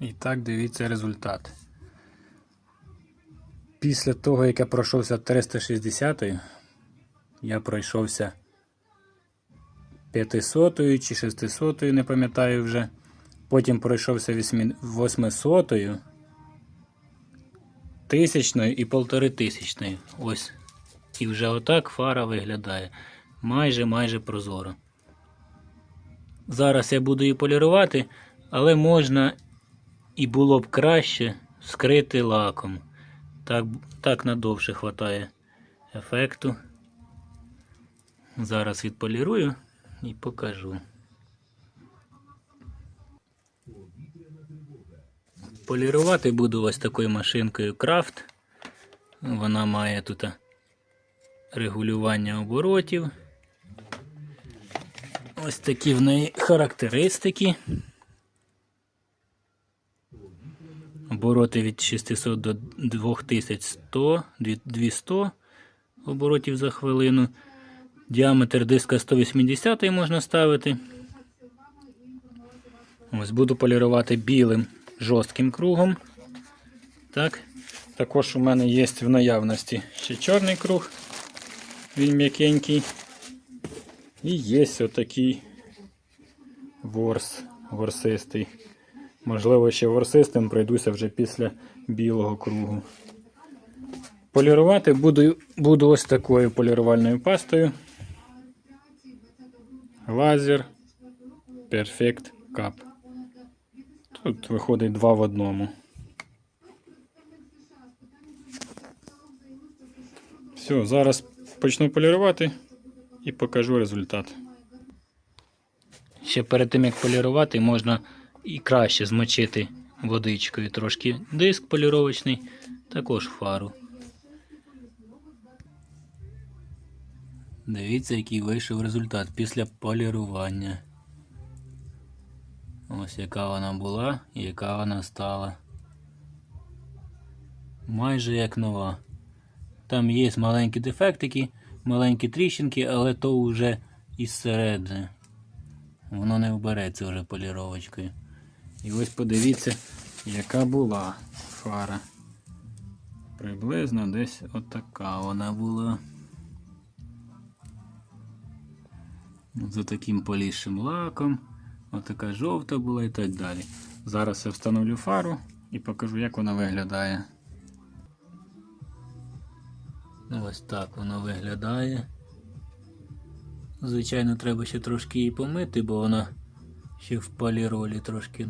І так дивіться результат. Після того, як я пройшовся 360, я пройшовся 500 чи 600, не пам'ятаю вже. Потім пройшовся 800, тисячною і полтори тисячною. Ось. І вже отак фара виглядає. Майже майже прозоро. Зараз я буду її полірувати, але можна і було б краще скрити лаком. Так, так надовше хватає ефекту. Зараз відполірую і покажу. Полірувати буду ось такою машинкою Крафт. Вона має тут регулювання оборотів. Ось такі в неї характеристики. Обороти від 600 до 2100, 200 оборотів за хвилину. Діаметр диска 180 можна ставити. Ось буду полірувати білим жорстким кругом. Так. Також у мене є в наявності ще чорний круг. Він м'якенький. І є отакий ворс, ворсистий. Можливо, ще ворсистим пройдуся вже після білого кругу. Полірувати буду, буду ось такою полірувальною пастою. Лазер Perfect Cup. Тут виходить два в одному. Все, зараз почну полірувати і покажу результат. Ще перед тим як полірувати, можна і краще змочити водичкою трошки диск поліровочний, також фару. Дивіться, який вийшов результат після полірування. Ось яка вона була і яка вона стала. Майже як нова. Там є маленькі дефектики, маленькі тріщинки, але то вже із середини. Воно не вбереться вже поліровочкою. І ось подивіться, яка була фара. Приблизно десь отака вона була. За таким полізшим лаком. Отака жовта була і так далі. Зараз я встановлю фару і покажу, як вона виглядає. Ось так воно виглядає. Звичайно, треба ще трошки її помити, бо вона ще в поліролі трошки